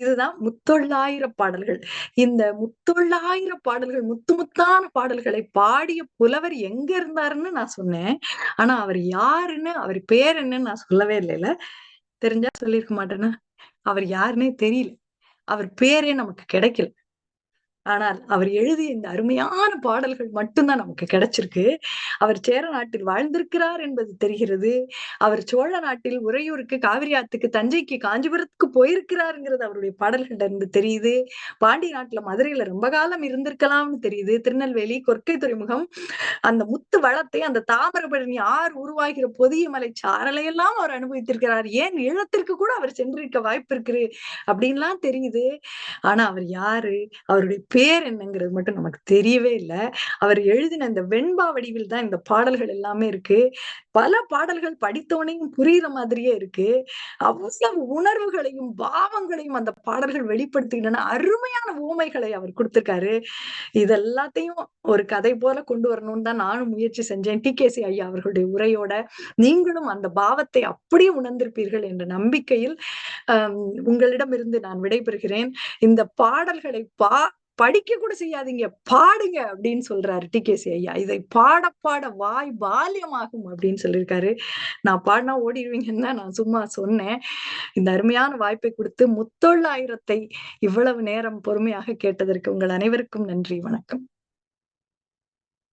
இதுதான் முத்தொள்ளாயிர பாடல்கள். இந்த முத்தொள்ளாயிர பாடல்கள், முத்து முத்தான பாடல்களை பாடிய புலவர் எங்க இருந்தாருன்னு நான் சொன்னேன். ஆனா அவர் யாருன்னு, அவர் பேர் என்னன்னு நான் சொல்லவே இல்லைல. தெரிஞ்சா சொல்லியிருக்க மாட்டேன்னா அவர் யாருன்னே தெரியல. அவர் பேரே நமக்கு கிடைக்கல. ஆனால் அவர் எழுதிய இந்த அருமையான பாடல்கள் மட்டும்தான் நமக்கு கிடைச்சிருக்கு. அவர் சேர நாட்டில் வாழ்ந்திருக்கிறார் என்பது தெரிகிறது. அவர் சோழ நாட்டில் உறையூருக்கு, காவிரி ஆத்துக்கு, தஞ்சைக்கு, காஞ்சிபுரத்துக்கு போயிருக்கிறாருங்கிறது அவருடைய பாடல்கள்ல இருந்து தெரியுது. பாண்டிய நாட்டுல மதுரையில ரொம்ப காலம் இருந்திருக்கலாம்னு தெரியுது. திருநெல்வேலி, கொற்கை துறைமுகம், அந்த முத்து வளத்தை, அந்த தாமிரபரணி ஆறு உருவாகிற பொதிய மலை சாரலையெல்லாம் அவர் அனுபவித்திருக்கிறார். ஏன் ஈழத்திற்கு கூட அவர் சென்றிருக்க வாய்ப்பு இருக்கு அப்படின்லாம் தெரியுது. ஆனா அவர் யாரு? அவருடைய பேர் என்னங்கிறது மட்டும் நமக்கு தெரியவே இல்ல. அவர் எழுதின இந்த வெண்பா வடிவில் தான் இந்த பாடல்கள் எல்லாமே இருக்கு. பல பாடல்கள் படித்தவனையும் புரியுற மாதிரியே இருக்கு. அவ்வளவு உணர்வுகளையும், பாவங்களையும் அந்த பாடல்கள் வெளிப்படுத்துகின்றன. அருமையான உவமைகளை அவர் கொடுத்திருக்காரு இது எல்லாத்தையும் ஒரு கதை போல கொண்டு வரணும்னு தான் நானும் முயற்சி செஞ்சேன். டி.கே.சி. ஐயா அவர்களுடைய உரையோட. நீங்களும் அந்த பாவத்தை அப்படியே உணர்ந்திருப்பீர்கள் என்ற நம்பிக்கையில், உங்களிடமிருந்து நான் விடைபெறுகிறேன். இந்த பாடல்களை பா படிக்க கூட செய்யாதீங்க. பாடுங்க அப்படின்னு சொல்றாரு டி.கே.சி. ஐயா. இதை பாட பாட வாய் பால்யமாகும் அப்படின்னு சொல்லியிருக்காரு. நான் பாடினா ஓடிடுவீங்கன்னு தான் நான் சும்மா சொன்னேன். இந்த அருமையான வாய்ப்பை கொடுத்து முத்தொள்ளாயிரத்தை இவ்வளவு நேரம் பொறுமையாக கேட்டதற்கு உங்கள் அனைவருக்கும் நன்றி. வணக்கம்.